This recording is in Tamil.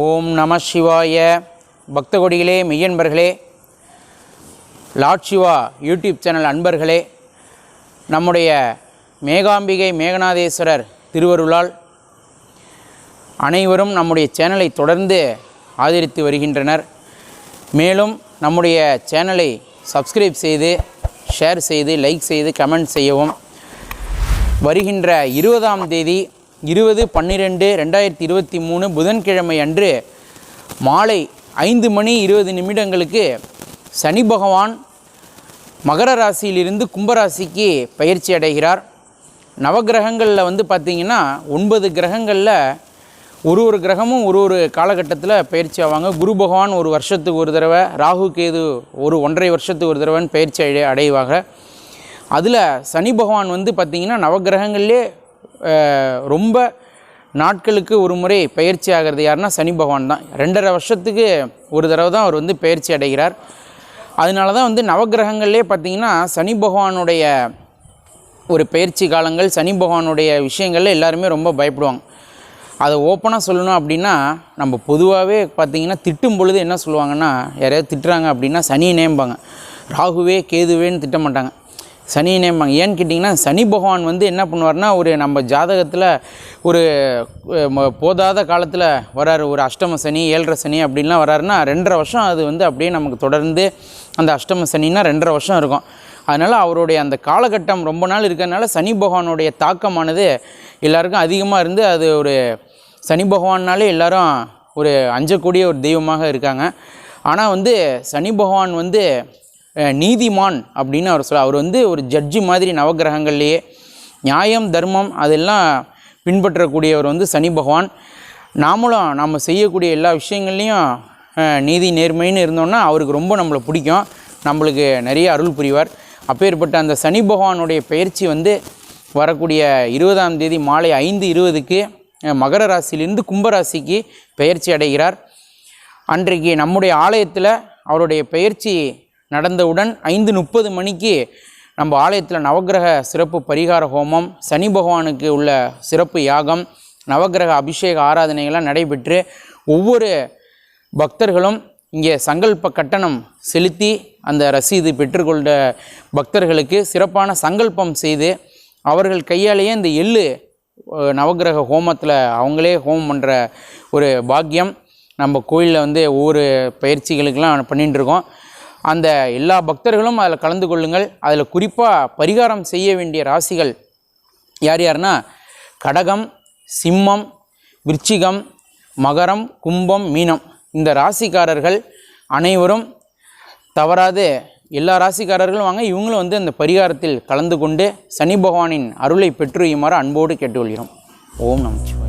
ஓம் நம சிவாய. பக்தகொடிகளே மெய்யன்பர்களே லார்ட் சிவா யூடியூப் சேனல் அன்பர்களே நம்முடைய மேகாம்பிகை மேகநாதேஸ்வரர் திருவருளால் அனைவரும் நம்முடைய சேனலை தொடர்ந்து ஆதரித்து வருகின்றனர். மேலும் நம்முடைய சேனலை சப்ஸ்கிரைப் செய்து ஷேர் செய்து லைக் செய்து கமெண்ட் செய்யவும். வருகின்ற இருபதாம் தேதி இருபது பன்னிரெண்டு ரெண்டாயிரத்தி இருபத்தி மூணு புதன்கிழமை அன்று மாலை ஐந்து மணி இருபது நிமிடங்களுக்கு சனி பகவான் மகர ராசியிலிருந்து கும்பராசிக்கு பயிற்சி அடைகிறார். நவகிரகங்களில் வந்து பார்த்திங்கன்னா ஒன்பது கிரகங்களில் ஒரு ஒரு கிரகமும் ஒரு ஒரு காலகட்டத்தில் பயிற்சி ஆவாங்க. குரு பகவான் ஒரு வருஷத்துக்கு ஒரு தடவை ராகு கேது ஒரு ஒன்றரை வருஷத்துக்கு ஒரு தடவைன்னு பயிற்சி அடை அடைவாங்க. அதில் சனி பகவான் வந்து பார்த்திங்கன்னா நவகிரகங்கள்லே ரொம்ப நாட்களுக்கு ஒரு முறை பயிற்சி ஆகிறது யாருன்னா சனி பகவான் தான். ரெண்டரை வருஷத்துக்கு ஒரு தடவை தான் அவர் வந்து பயிற்சி அடைகிறார். அதனால தான் வந்து நவகிரகங்கள்லேயே பார்த்திங்கன்னா சனி பகவானுடைய ஒரு பயிற்சி காலங்கள் சனி பகவானுடைய விஷயங்கள்ல எல்லாருமே ரொம்ப பயப்படுவாங்க. அதை ஓப்பனாக சொல்லணும் அப்படின்னா நம்ம பொதுவாகவே பார்த்திங்கன்னா திட்டும் பொழுது என்ன சொல்லுவாங்கன்னா யாரையாவது திட்டுறாங்க அப்படின்னா சனி நேம்பாங்க ராகுவே கேதுவேன்னு திட்ட மாட்டாங்க. சனி நேம்பாங்க ஏன்னு கேட்டிங்கன்னா சனி பகவான் வந்து என்ன பண்ணுவார்னா ஒரு நம்ம ஜாதகத்தில் ஒரு போதாத காலத்தில் வராரு. ஒரு அஷ்டம சனி ஏழரை சனி அப்படின்லாம் வராருன்னா ரெண்டரை வருஷம் அது வந்து அப்படியே நமக்கு தொடர்ந்து அந்த அஷ்டம சனின்னா ரெண்டரை வருஷம் இருக்கும். அதனால் அவருடைய அந்த காலகட்டம் ரொம்ப நாள் இருக்கிறதுனால சனி பகவானுடைய தாக்கமானது எல்லாருக்கும் அதிகமாக இருந்து அது ஒரு சனி பகவான்னாலே எல்லாரும் ஒரு அஞ்சக்கூடிய ஒரு தெய்வமாக இருக்காங்க. ஆனால் வந்து சனி பகவான் வந்து நீதிமான் அப்படின்னு அவர் சொல்ல அவர் வந்து ஒரு ஜட்ஜி மாதிரி நவக்கிரகங்கள்லேயே நியாயம் தர்மம் அதெல்லாம் பின்பற்றக்கூடியவர் வந்து சனி பகவான். நாமளும் நாம் செய்யக்கூடிய எல்லா விஷயங்கள்லேயும் நீதி நேர்மைன்னு இருந்தோம்னா அவருக்கு ரொம்ப நம்மளை பிடிக்கும். நம்மளுக்கு நிறைய அருள் புரிவார். அப்பேற்பட்ட அந்த சனி பகவானுடைய பயிற்சி வந்து வரக்கூடிய இருபதாம் தேதி மாலை ஐந்து இருபதுக்கு மகர ராசியிலிருந்து கும்பராசிக்கு பெயர்ச்சி அடைகிறார். அன்றைக்கு நம்முடைய ஆலயத்தில் அவருடைய பயிற்சி நடந்தவுடன் ஐந்து முப்பது மணிக்கு நம்ம ஆலயத்தில் நவக்கிரக சிறப்பு பரிகார ஹோமம் சனி பகவானுக்கு உள்ள சிறப்பு யாகம் நவக்கிரக அபிஷேக ஆராதனைகள்லாம் நடைபெற்று ஒவ்வொரு பக்தர்களும் இங்கே சங்கல்ப கட்டணம் செலுத்தி அந்த ரசீது பெற்றுக்கொண்ட பக்தர்களுக்கு சிறப்பான சங்கல்பம் செய்து அவர்கள் கையாலேயே இந்த எள்ளு நவகிரக நவக்கிரக ஹோமத்தில் அவங்களே ஹோமம் பண்ணுற ஒரு பாக்கியம். நம்ம கோயிலில் வந்து ஒவ்வொரு பயிற்சிகளுக்கெல்லாம் பண்ணிகிட்டு இருக்கோம் அந்த எல்லா பக்தர்களும் அதில் கலந்து கொள்ளுங்கள். அதில் குறிப்பாக பரிகாரம் செய்ய வேண்டிய ராசிகள் யார் யாருன்னா கடகம் சிம்மம் விருச்சிகம் மகரம் கும்பம் மீனம். இந்த ராசிக்காரர்கள் அனைவரும் தவறாது எல்லா ராசிக்காரர்களும் வாங்க. இவங்களும் வந்து அந்த பரிகாரத்தில் கலந்து கொண்டு சனி பகவானின் அருளை பெற்றுயுமாறு அன்போடு கேட்டுக்கொள்கிறோம். ஓம் நமச்சிவாய